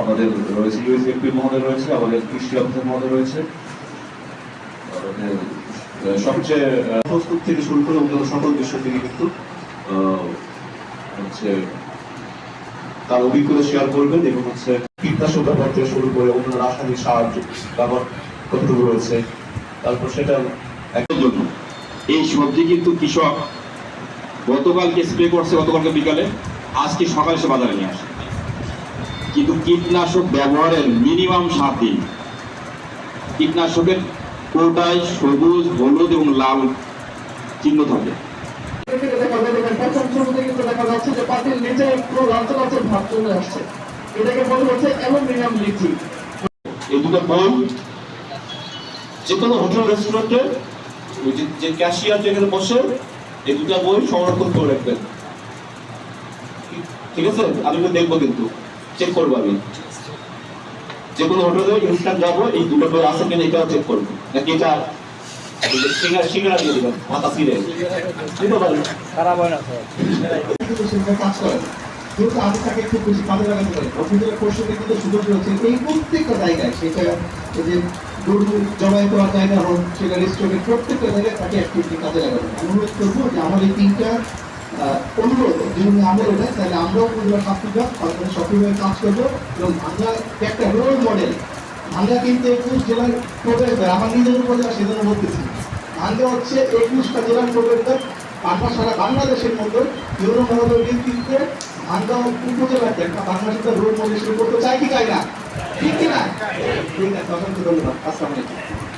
আমাদের রয়েছে ইউএসএফপি রয়েছে, আমাদের কৃষি অফিসার মহোদয় রয়েছে। সবচেয়ে প্রস্তুত থেকে শুরু করে অন্যান্য সকল বিষয় থেকে কিন্তু হচ্ছে তার অভিজ্ঞতা শেয়ার করবেন এবং হচ্ছে কীটনাশক ব্যবহার থেকে শুরু করে অন্যান্য রাসায়নিক সার ব্যবহার কতটুকু রয়েছে, তারপর সেটা এর জন্য এই সবজি কিন্তু কৃষক গতকালকে স্প্রে করছে, গতকালকে বিকালে, আজকে সকালে সে বাজারে নিয়ে আসে। কিন্তু কীটনাশক ব্যবহারের মিনিমাম সাত দিন। কীটনাশকের কোটায় সবুজ, হলুদ এবং লাল চিহ্ন থাকে। থেকে যে কোনো হোটেল রেস্টুরেন্টে যে ক্যাশিয়ার যেখানে বসে, এই দুটো বই সংরক্ষণ করে রাখবেন। ঠিক আছে? আমি একটু দেখব কিন্তু। চেক করব আমি। যে হোটেলে ইনস্ট্যান্ট যাব, এই দুটো বই আছে কিনা এটাও চেক করব। নাকি এটা কাজ করে না। যেহেতু আমি তাকে খুব বেশি কাজে লাগাতে পারি অফিসের প্রত্যেকটা জায়গায় সেটা যে গরু জবাই করার জায়গা হোক সেটা রেস্টুরেন্টের প্রত্যেকটা জায়গায় তাকে অ্যাক্টিভিটি অনুরোধ করব যে আমার এই তিনটা অনুরোধ আমল ওঠে তাহলে আমরাও পরিবার ছাত্রীরা সরকারের সক্রিয়ভাবে কাজ করব এবং ভাঙ্গা একটা রোল মডেল ভাঙ্গা কিন্তু একুশ জেলার প্রবেশদ্বার, আমার নিজের উপজেলা সেজন্য বলতেছি। আমরা হচ্ছে একুশটা জেলার প্রবেশদ্বার পাশা সারা বাংলাদেশের মধ্যে যৌন মহোদয় নেতৃত্বে ভাঙ্গা উপজেলাতে একটা বাংলাদেশটা রোল মডেল শুরু করতে চাই কি চাই না? ঠিক কিনা ঠিক আছে, অসংখ্য ধন্যবাদ। আসসালামু আলাইকুম।